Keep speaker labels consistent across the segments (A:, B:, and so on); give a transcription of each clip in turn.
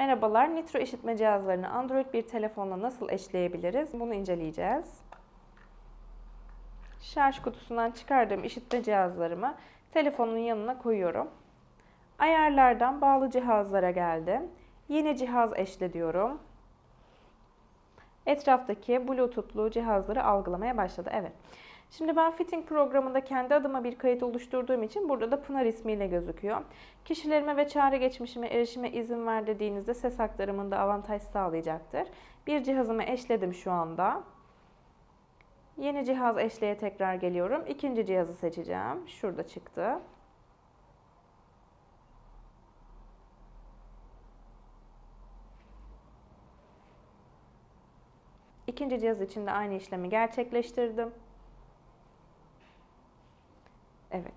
A: Merhabalar, Nitro işitme cihazlarını Android bir telefonla nasıl eşleyebiliriz? Bunu inceleyeceğiz. Şarj kutusundan çıkardığım işitme cihazlarımı telefonun yanına koyuyorum. Ayarlardan bağlı cihazlara geldim. Yeni cihaz eşle diyorum. Etraftaki Bluetooth'lu cihazları algılamaya başladı. Evet. Şimdi ben Fitting programında kendi adıma bir kayıt oluşturduğum için burada da Pınar ismiyle gözüküyor. Kişilerime ve çağrı geçmişime erişime izin ver dediğinizde ses aktarımında avantaj sağlayacaktır. Bir cihazımı eşledim şu anda. Yeni cihaz eşleye tekrar geliyorum. İkinci cihazı seçeceğim. Şurada çıktı. İkinci cihaz için de aynı işlemi gerçekleştirdim. Evet.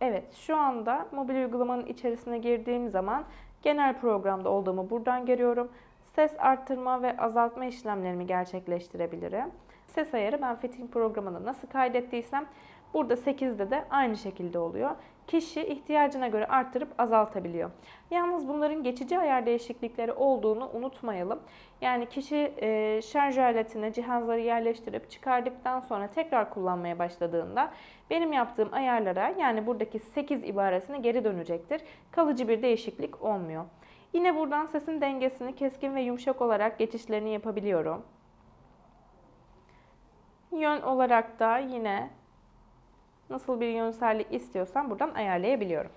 A: Evet, şu anda mobil uygulamanın içerisine girdiğim zaman genel programda olduğumu buradan görüyorum. Ses arttırma ve azaltma işlemlerimi gerçekleştirebilirim. Ses ayarı ben Fitting programında nasıl kaydettiysem burada 8'de de aynı şekilde oluyor. Kişi ihtiyacına göre arttırıp azaltabiliyor. Yalnız bunların geçici ayar değişiklikleri olduğunu unutmayalım. Yani kişi e, şarj aletine cihazları yerleştirip çıkardıktan sonra tekrar kullanmaya başladığında benim yaptığım ayarlara yani buradaki 8 ibaresine geri dönecektir. Kalıcı bir değişiklik olmuyor. Yine buradan sesin dengesini keskin ve yumuşak olarak geçişlerini yapabiliyorum. Yön olarak da yine nasıl bir yönsellik istiyorsam buradan ayarlayabiliyorum.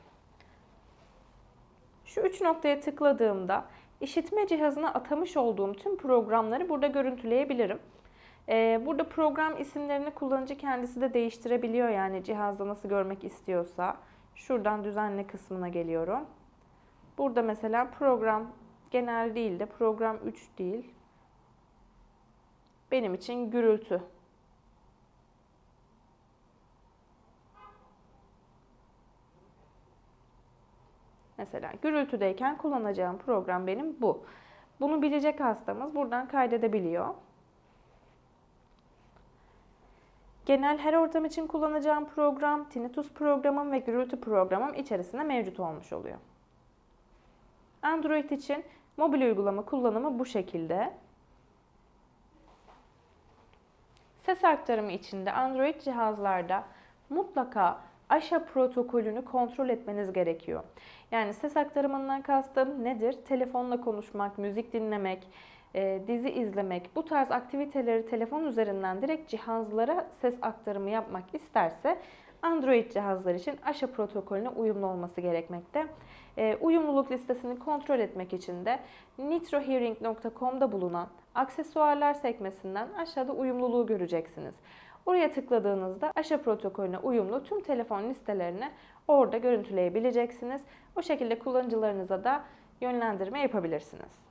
A: Şu üç noktaya tıkladığımda işitme cihazına atamış olduğum tüm programları burada görüntüleyebilirim. Ee, burada program isimlerini kullanıcı kendisi de değiştirebiliyor yani cihazda nasıl görmek istiyorsa. Şuradan düzenle kısmına geliyorum. Burada mesela program genel değil de program 3 değil. Benim için gürültü Mesela gürültüdeyken kullanacağım program benim bu. Bunu bilecek hastamız buradan kaydedebiliyor. Genel her ortam için kullanacağım program, tinnitus programım ve gürültü programım içerisinde mevcut olmuş oluyor. Android için mobil uygulama kullanımı bu şekilde. Ses aktarımı içinde Android cihazlarda mutlaka ASHA protokolünü kontrol etmeniz gerekiyor. Yani ses aktarımından kastım nedir? Telefonla konuşmak, müzik dinlemek, e, dizi izlemek, bu tarz aktiviteleri telefon üzerinden direkt cihazlara ses aktarımı yapmak isterse Android cihazlar için ASHA protokolüne uyumlu olması gerekmekte. E, uyumluluk listesini kontrol etmek için de nitrohearing.com'da bulunan aksesuarlar sekmesinden aşağıda uyumluluğu göreceksiniz. Oraya tıkladığınızda ASHA protokolüne uyumlu tüm telefon listelerini orada görüntüleyebileceksiniz. O şekilde kullanıcılarınıza da yönlendirme yapabilirsiniz.